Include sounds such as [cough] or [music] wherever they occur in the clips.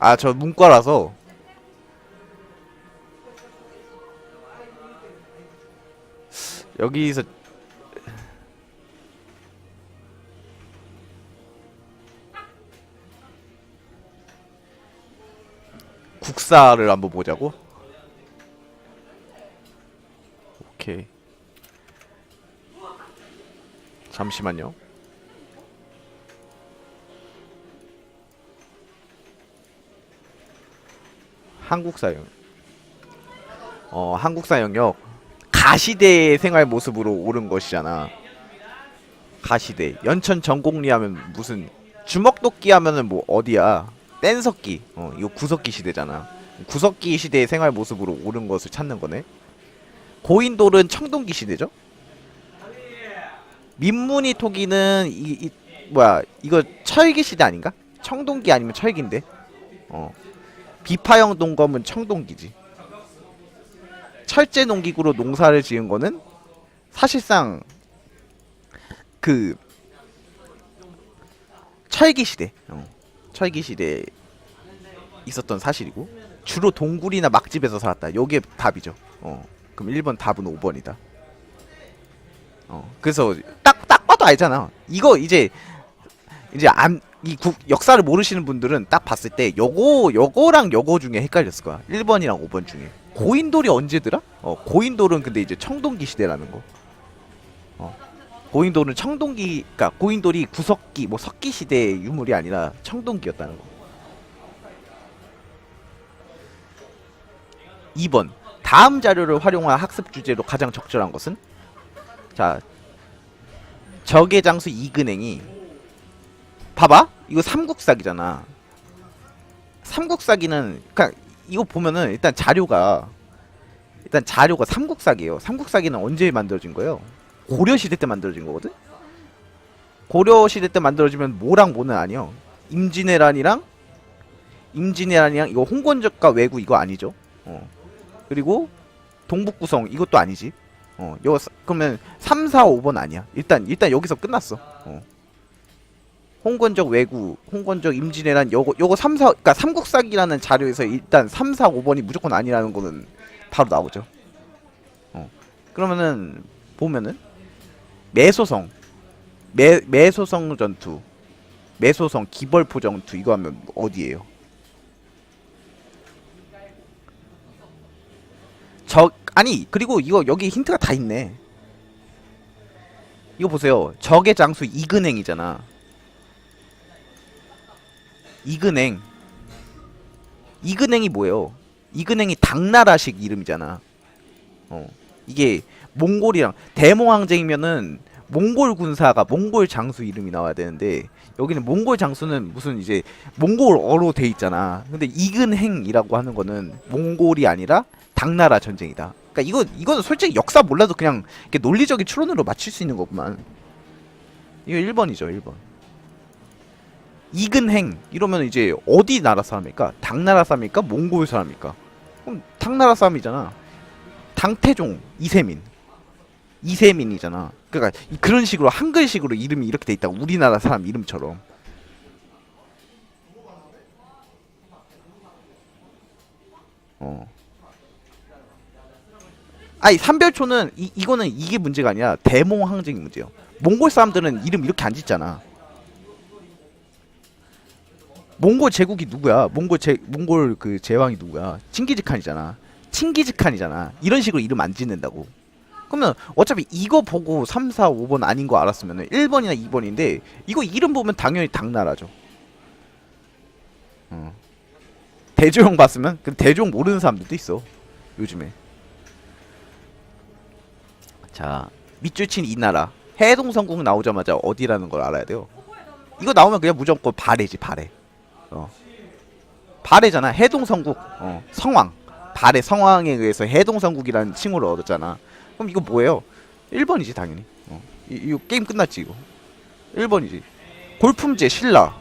아 저 문과라서 여기서 국사를 한번 보자고. 오케이. 잠시만요. 한국사 영. 어, 한국사 영역 가시대의 생활 모습으로 오른 것이잖아. 가시대. 연천 전곡리 하면 무슨 주먹도끼 하면은 뭐 어디야? 뗀석기. 어, 이거 구석기 시대잖아. 구석기 시대의 생활 모습으로 오른 것을 찾는 거네. 고인돌은 청동기 시대죠? 민문이 토기는 이, 이 뭐야 이거 철기 시대 아닌가? 청동기 아니면 철기인데. 어. 비파형 동검은 청동기지. 철제 농기구로 농사를 지은 거는 사실상 그 철기 시대. 어. 철기 시대에 있었던 사실이고 주로 동굴이나 막집에서 살았다. 요게 답이죠. 어. 그럼 1번 답은 5번이다. 어. 그래서 딱 딱 봐도 알잖아. 이거 이제 이제 안, 이 국, 역사를 모르시는 분들은 딱 봤을 때 요거 요거랑 요거 중에 헷갈렸을 거야. 1번이랑 5번 중에. 고인돌이 언제더라? 어, 고인돌은 근데 이제 청동기 시대라는 거. 어. 고인돌은 청동기 그러니까 고인돌이 구석기 뭐 석기 시대의 유물이 아니라 청동기였다는 거. 2번. 다음 자료를 활용한 학습 주제로 가장 적절한 것은 자. 적의 장수 이근행이 봐봐. 이거 삼국사기잖아. 삼국사기는 그냥 이거 보면은 일단 자료가 일단 자료가 삼국사기예요. 삼국사기는 언제 만들어진 거예요? 고려 시대 때 만들어진 거거든? 고려 시대 때 만들어지면 뭐랑 뭐는 아니요. 임진왜란이랑 임진왜란이랑 이거 홍건적과 왜구 이거 아니죠? 어. 그리고 동북구성 이것도 아니지. 어 사- 그러면 3, 4, 5번 아니야. 일단 일단 여기서 끝났어. 어 홍건적 왜구, 홍건적 임진왜란 요거 요거 3, 4 그러니까 삼국사기라는 자료에서 일단 3, 4, 5번이 무조건 아니라는 거는 바로 나오죠. 어. 그러면은 보면은 매소성 매 매소성 전투 매소성 기벌포 전투 이거 하면 어디예요? 적 아니 그리고 이거 여기 힌트가 다 있네. 이거 보세요. 적의 장수 이근행이잖아. 이근행 이근행이 뭐예요? 이근행이 당나라식 이름이잖아. 어 이게 몽골이랑 대몽항쟁이면은 몽골 군사가 몽골 장수 이름이 나와야 되는데 여기는 몽골 장수는 무슨 이제 몽골어로 돼 있잖아. 근데 이근행이라고 하는 거는 몽골이 아니라 당나라 전쟁이다. 그러니까 이거 이거는 솔직히 역사 몰라도 그냥 이렇게 논리적인 추론으로 맞출 수 있는 거구만. 이거 1번이죠, 1번. 이근행 이러면 이제 어디 나라 사람일까? 당나라 사람일까? 몽골 사람일까? 그럼 당나라 사람이잖아. 당태종 이세민. 이세민이잖아. 그러니까 이- 그런 식으로 한글식으로 이름이 이렇게 돼 있다고 우리나라 사람 이름처럼. 어. 아니 삼별초는 이, 이거는 이게 문제가 아니라 대몽 항쟁이 문제예요. 몽골 사람들은 이름 이렇게 안 짓잖아. 몽골 제국이 누구야? 몽골 제 몽골 그 제왕이 누구야? 칭기즈칸이잖아. 칭기즈칸이잖아. 이런 식으로 이름 안 짓는다고. 그러면 어차피 이거 보고 3, 4, 5번 아닌 거 알았으면 1번이나 2번인데 이거 이름 보면 당연히 당나라죠. 어. 대조영 봤으면 그 대조영 모르는 사람들도 있어. 요즘에. 자, 밑줄 친 이 나라. 해동성국 나오자마자 어디라는 걸 알아야 돼요. 이거 나오면 그냥 무조건 발해지, 발해. 어. 발해잖아. 해동성국. 어. 성왕. 발해 성왕에 의해서 해동성국이라는 칭호를 얻었잖아. 그럼 이거 뭐예요? 1번이지 당연히. 어. 이, 이거 게임 끝났지 이거. 1번이지. 골품제 신라.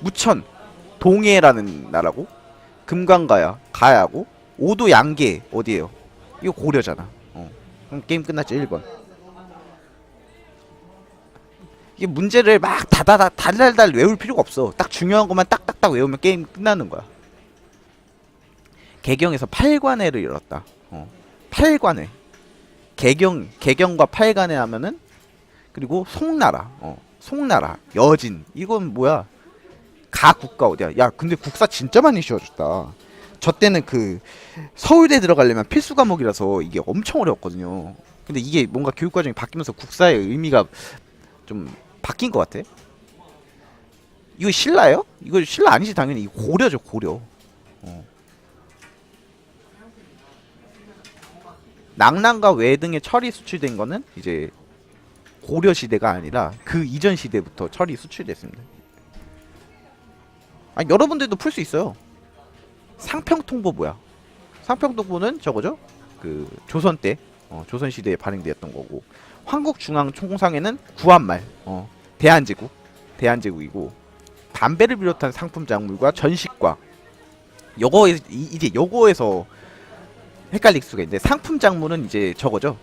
무천. 동해라는 나라고. 금강가야. 가야고. 오도 양계 어디에요? 이거 고려잖아. 어. 그럼 게임 끝났지 1번. 이게 문제를 막 다다다 달달달 외울 필요가 없어. 딱 중요한 것만 딱딱딱 외우면 게임 끝나는 거야. 개경에서 8관회를 열었다. 어. 8관회. 개경 개경과 8관회 하면은 그리고 송나라. 어. 송나라, 여진. 이건 뭐야? 가 국가 어디야? 야, 근데 국사 진짜 많이 씌워줬다. 저 때는 그 서울대 들어가려면 필수 과목이라서 이게 엄청 어려웠거든요. 근데 이게 뭔가 교육 과정이 바뀌면서 국사의 의미가 좀 바뀐 것 같아. 이거 신라예요? 이거 신라 아니지 당연히 고려죠 고려. 어. 낙랑과 외 등의 철이 수출된 거는 이제 고려 시대가 아니라 그 이전 시대부터 철이 수출됐습니다. 아 여러분들도 풀 수 있어요. 상평통보 뭐야? 상평통보는 저거죠? 그 조선 때 어, 조선 시대에 발행되었던 거고 황국중앙총상에는 구한말 어, 대한제국 대한제국이고 담배를 비롯한 상품 작물과 전식과 요거 이- 이제 요거에서 헷갈릴 수가 있는데 상품 작물은 이제 저거죠.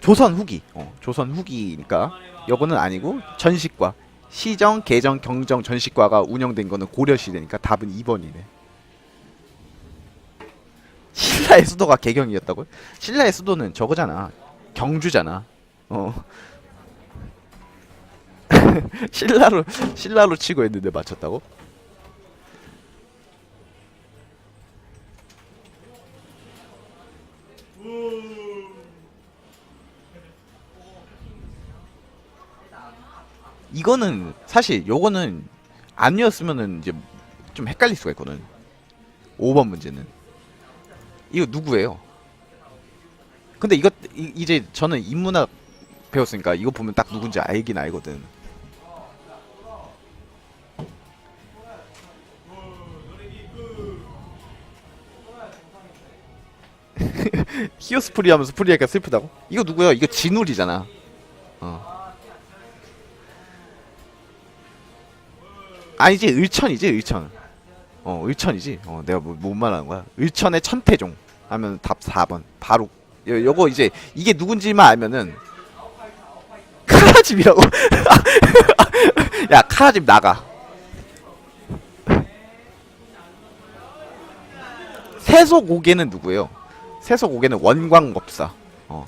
조선 후기 어, 조선 후기니까 요거는 아니고 전식과 시정 개정 경정 전식과가 운영된 거는 고려 시대니까 답은 2번이네. 신라의 수도가 개경이었다고요? 신라의 수도는 저거잖아 경주잖아 어 [laughs] 신라로 신라로 치고 했는데 맞췄다고? 이거는 사실 요거는 아니었으면은 이제 좀 헷갈릴 수가 있거든. 5번 문제는 이거 누구예요? 근데 이거 이, 이제 저는 인문학 배웠으니까 이거 보면 딱 누군지 알긴 알거든. [laughs] 히어스프리 하면서 프리하니까 슬프다고? 이거 누구야? 이거 진울이잖아. 어. 아니지 을천이지 을천. 어 을천이지. 어 내가 뭐, 뭔 말하는 거야? 을천의 천태종 하면 답 4번. 바로 요, 요거 이제 이게 누군지만 알면은 카라집이라고. [laughs] 야 카라집 나가. 세속오계는 누구예요? 세속오계는 원광법사. 어.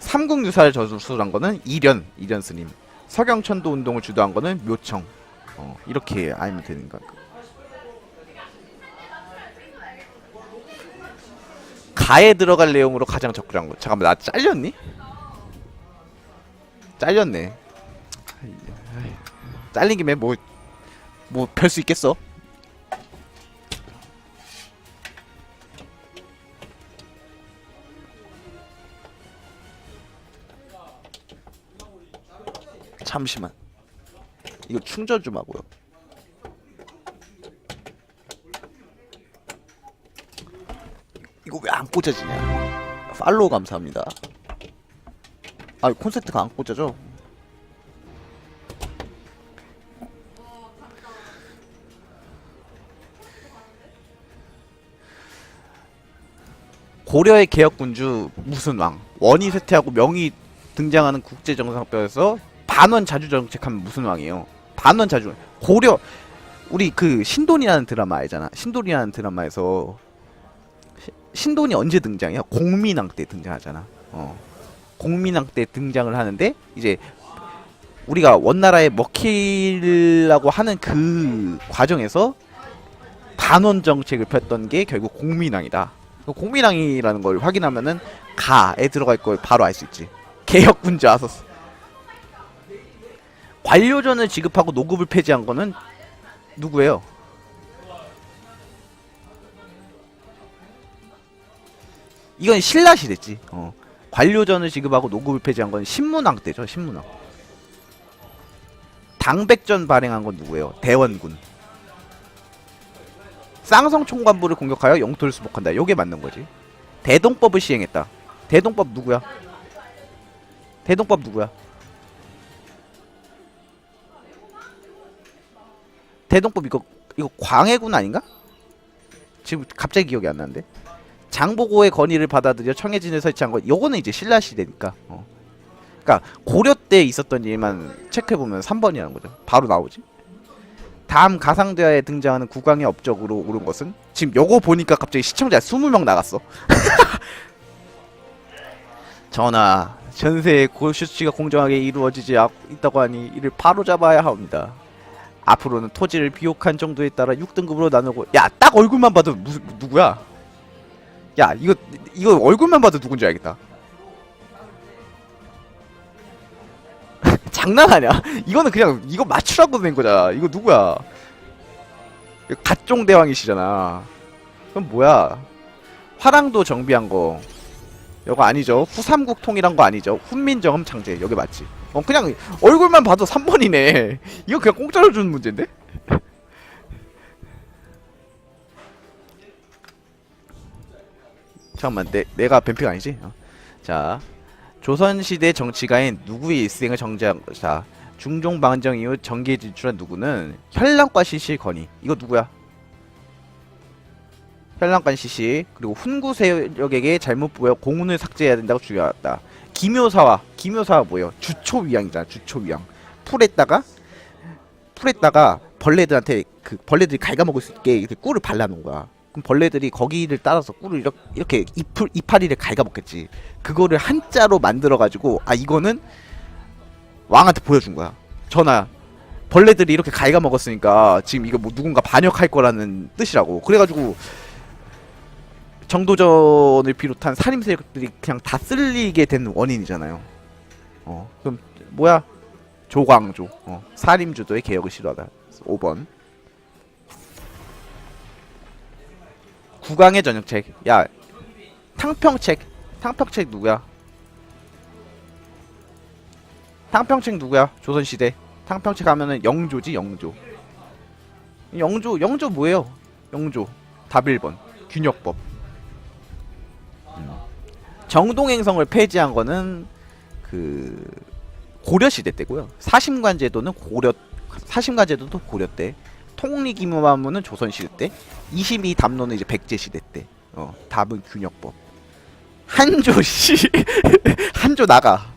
삼국유사를 저술한 거는 이련, 이련 스님. 서경천도 운동을 주도한 거는 묘청. 어, 이렇게 알면 되는 거야. 가에 들어갈 내용으로 가장 적절한 거. 잠깐만 나 잘렸니? 잘렸네. 잘린 김에 뭐 뭐 별 수 있겠어? 잠시만. 이거 충전 좀 하고요. 이거 왜 안 꽂아지냐? 팔로우 감사합니다. 아, 콘센트가 안 꽂아져. 고려의 개혁군주 무슨 왕 원이 쇠퇴하고 명이 등장하는 국제정상뼈에서 반원 자주 정책하면 무슨 왕이에요? 반원 자주 고려 우리 그 신돈이라는 드라마 알잖아. 신돈이라는 드라마에서 시- 신돈이 언제 등장해요? 공민왕 때 등장하잖아. 어. 공민왕 때 등장을 하는데 이제 우리가 원나라에 먹히려고 하는 그 과정에서 반원 정책을 폈던 게 결국 공민왕이다. 그 공민왕이라는 걸 확인하면은 가에 들어갈 걸 바로 알 수 있지. 개혁군주 아서스. 관료전을 지급하고 노급을 폐지한 거는 누구예요? 이건 신라 시대지. 어. 관료전을 지급하고 노급을 폐지한 건 신문왕 때죠. 신문왕. 당백전 발행한 건 누구예요? 대원군. 쌍성 총관부를 공격하여 영토를 수복한다. 요게 맞는 거지. 대동법을 시행했다. 대동법 누구야? 대동법 누구야? 대동법 이거 이거 광해군 아닌가? 지금 갑자기 기억이 안 나는데. 장보고의 건의를 받아들여 청해진을 설치한 거. 요거는 이제 신라 시대니까. 어. 그러니까 고려 때 있었던 일만 체크해 보면 3번이라는 거죠. 바로 나오지. 다음 가상대화에 등장하는 국왕의 업적으로 오른 것은 지금 요거 보니까 갑자기 시청자 20명 나갔어. [laughs] 전하, 전세의 고수치가 공정하게 이루어지지 않- 있다고 하니 이를 바로 잡아야 합니다. 앞으로는 토지를 비옥한 정도에 따라 6등급으로 나누고 야 딱 얼굴만 봐도 무슨 누구야? 야 이거 이거 얼굴만 봐도 누군지 알겠다. [laughs] 장난하냐? 이거는 그냥 이거 맞추라고 낸 거잖아. 이거 누구야? 갓종 대왕이시잖아. 그럼 뭐야? 화랑도 정비한 거. 이거 아니죠? 후삼국 통일한 거 아니죠? 훈민정음 창제 여기 맞지? 어 그냥 얼굴만 봐도 3번이네. [laughs] 이거 그냥 공짜로 주는 문제인데? 잠깐만 내 내가 뱀픽 아니지? 어. 자 조선시대 정치가인 누구의 일생을 정지한 자 중종 방정 이후 정계에 진출한 누구는 현랑과 시시 건이 이거 누구야? 현랑관 시시 그리고 훈구 세력에게 잘못 보여 공운을 삭제해야 된다고 주의하였다. 기묘사와 기묘사가 뭐예요? 주초위양이잖아. 주초위양. 풀에다가 풀에다가 벌레들한테 그 벌레들이 갉아먹을 수 있게 꿀을 발라놓은 거야. 그럼 벌레들이 거기를 따라서 꿀을 이렇게, 이렇게 이풀 이파리를 갉아먹겠지. 그거를 한자로 만들어가지고 아 이거는 왕한테 보여준 거야. 전하 벌레들이 이렇게 갉아먹었으니까 지금 이거 뭐 누군가 반역할 거라는 뜻이라고. 그래가지고 정도전을 비롯한 살인 세력들이 그냥 다 쓸리게 된 원인이잖아요. 어 그럼 뭐야? 조광조. 어 살인주도의 개혁을 싫어하다. 5번. 국왕의 전역책. 야 탕평책. 탕평책 누구야? 탕평책 누구야? 조선시대. 탕평책 하면은 영조지 영조. 영조 영조 뭐예요? 영조. 답 1번. 균역법. 정동행성을 폐지한 거는 그 고려 시대 때고요. 사심관 제도는 고려 사심관 제도도 고려 때. 통리기무만무는 조선 시대 때. 22 담론은 이제 백제 시대 때. 어, 답은 균역법. 한조 씨. [laughs] 한조 나가.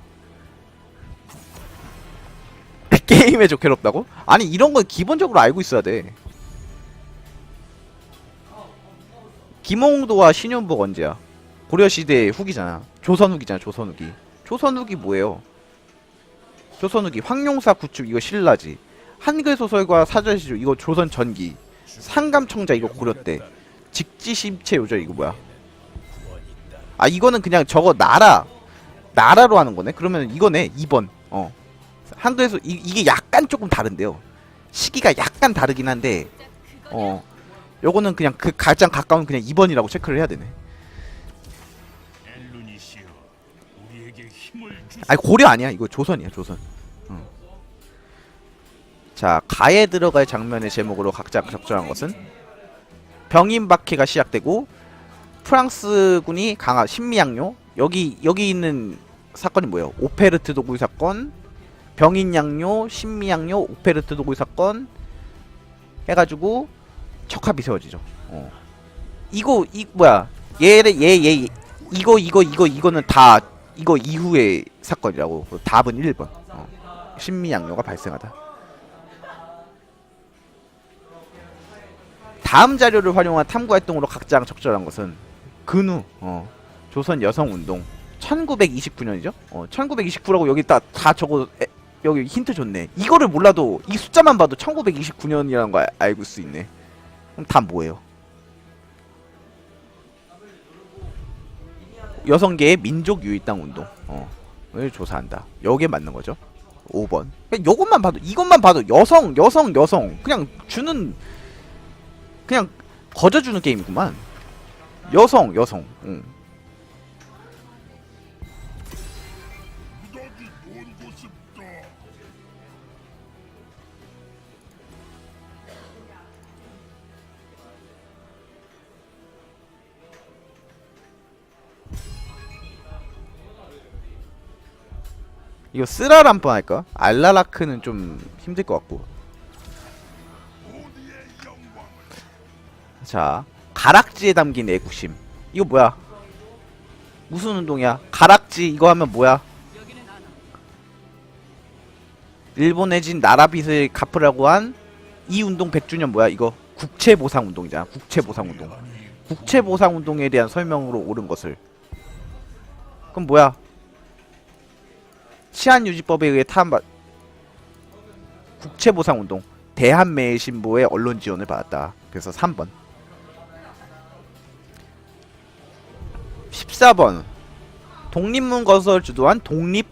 게임에 좋게롭다고? 아니 이런 건 기본적으로 알고 있어야 돼. 김홍도와 신윤복 언제야? 고려 시대 후기잖아. 조선 후기잖아. 조선 후기. 조선 후기 뭐예요? 조선 후기 황룡사 구축 이거 신라지. 한글 소설과 사전 시조 이거 조선 전기. 상감청자 이거 고려 때. 직지심체 요절 이거 뭐야? 아 이거는 그냥 저거 나라 나라로 하는 거네. 그러면 이거네. 2번. 어. 한글에서 이, 이게 약간 조금 다른데요. 시기가 약간 다르긴 한데 어. 요거는 그냥 그 가장 가까운 그냥 2번이라고 체크를 해야 되네. 아니 고려 아니야 이거 조선이야 조선 응. 자 가에 들어갈 장면의 제목으로 각자 적절한 것은 병인박해가 시작되고 프랑스군이 강화 신미양요. 여기 여기 있는 사건이 뭐예요? 오페르트 도굴 사건 병인 양요 신미양요 오페르트 도굴 사건 해가지고 척합이 세워지죠. 어. 이거 이 뭐야. 얘를 얘얘 이거 이거 이거 이거는 다 이거 이후의 사건이라고. 그 답은 1번. 어. 신미양요가 발생하다 다음 자료를 활용한 탐구 활동으로 각자 적절한 것은 근우 어. 조선 여성 운동 1929년이죠 어, 1929라고 여기 다, 다 저거 에, 여기 힌트 줬네 이거를 몰라도 이 숫자만 봐도 1929년이라는 거 알- 알고 수 있네 그럼 다 뭐예요 여성계의 민족 유일당 운동 어 을 조사한다. 여기에 맞는 거죠. 5번. 그냥 요것만 봐도 이것만 봐도 여성 여성 여성 그냥 주는 그냥 거저 주는 게임이구만. 여성 여성. 응. 이거 한번 할까? 알라라크는 좀 힘들 것 같고. 자, 가락지에 담긴 애국심. 이거 뭐야? 무슨 운동이야? 가락지 이거 하면 뭐야? 일본의 진 나라빚을 갚으라고 한 이 운동 100주년 뭐야 이거 국채보상 운동이잖아 국채보상 운동 국채보상 운동에 대한 설명으로 옳은 것을 그럼 뭐야 치안유지법에 의해 타한받 국채보상 운동 대한매신보의 언론 지원을 받았다 그래서 3번 14번. 독립문 건설 주도한 독립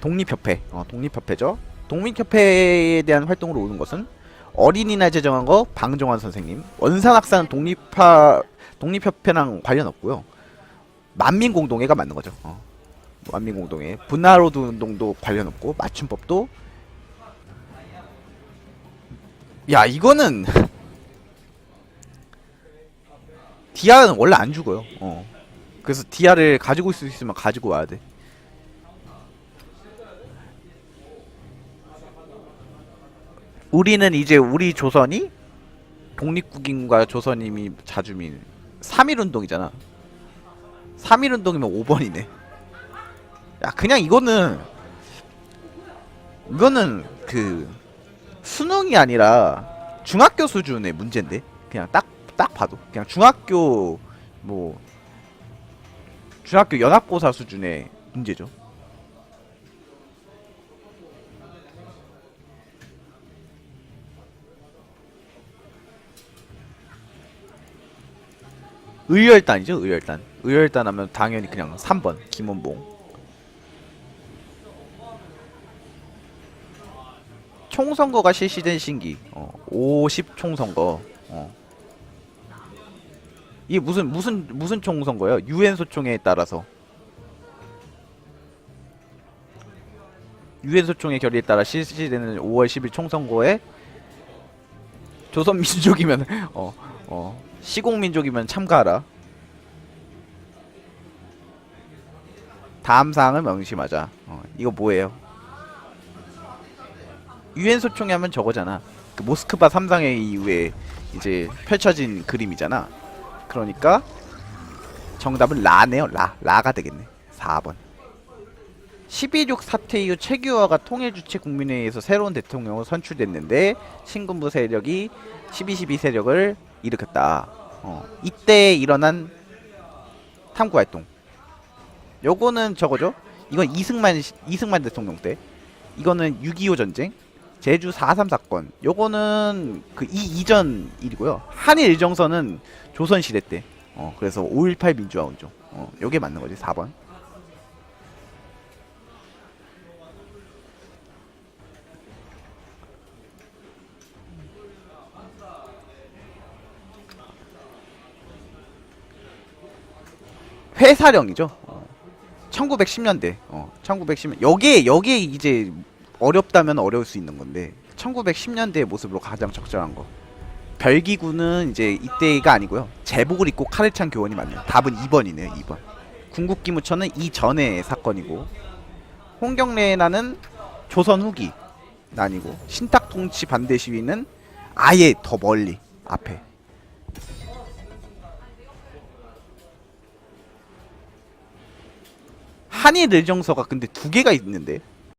독립협회. 어, 독립협회죠. 독립협회에 대한 활동으로 오는 것은 어린이날 제정한 거 방정환 선생님. 원산학사는 독립파 독립협회랑 관련 없고요. 만민공동회가 맞는 거죠. 어. 만민공동회. 분하로드 운동도 관련 없고 맞춤법도. 야 이거는 [laughs] 디아는 원래 안 죽어요. 어. 그래서 디아를 가지고 있을 수 있으면 가지고 와야 돼. 우리는 이제 우리 조선이 독립국인과 조선님이 자주민. 3.1운동이잖아. 3.1운동이면 5번이네. 야 그냥 이거는 이거는 그 수능이 아니라 중학교 수준의 문제인데? 그냥 딱 딱 봐도. 그냥 중학교 뭐 중학교 연합고사 수준의 문제죠. 의열단이죠 의열단. 의열단 하면 당연히 그냥 3번 김원봉. 총선거가 실시된 신기. 어, 50 총선거. 어. 이게 무슨 무슨 무슨 총선거예요 유엔 소총에 따라서 유엔 소총의 결의에 따라 실시되는 5월 10일 총선거에 조선 민족이면 [laughs] 어 어, 시공 민족이면 참가하라. 다음 사항을 명심하자. 어, 이거 뭐예요? 유엔 소총이 하면 저거잖아. 그 모스크바 3상회 이후에 이제 펼쳐진 그림이잖아. 그러니까 정답은 라네요. 라. 라가 되겠네. 4번. 12.6 사태 이후 최규화가 통일주체 국민회의에서 새로운 대통령으로 선출됐는데 신군부 세력이 12.12 세력을 일으켰다. 어, 이때 일어난 탐구 활동. 요거는 저거죠. 이건 이승만 시- 이승만 대통령 때. 이거는 6.25 전쟁, 제주 4.3 사건. 요거는 그 이 이전 일이고요. 한일 일정선은 조선 시대 때. 어, 그래서 5.18 민주화 운동. 어, 요게 맞는 거지. 4번. 회사령이죠. 어. 1910년대. 어, 1910년. 여기에 여기에 이제 어렵다면 어려울 수 있는 건데 1910년대의 모습으로 가장 적절한 거. 별기구는 이제 이때가 아니고요. 제복을 입고 칼을 찬 교원이 맞네요. 답은 2번이네요. 2번. 궁극기무처는 이전의 사건이고 홍경래나는 조선 후기 아니고 신탁 통치 반대 시위는 아예 더 멀리 앞에 한일 의정서가 근데 두 개가 있는데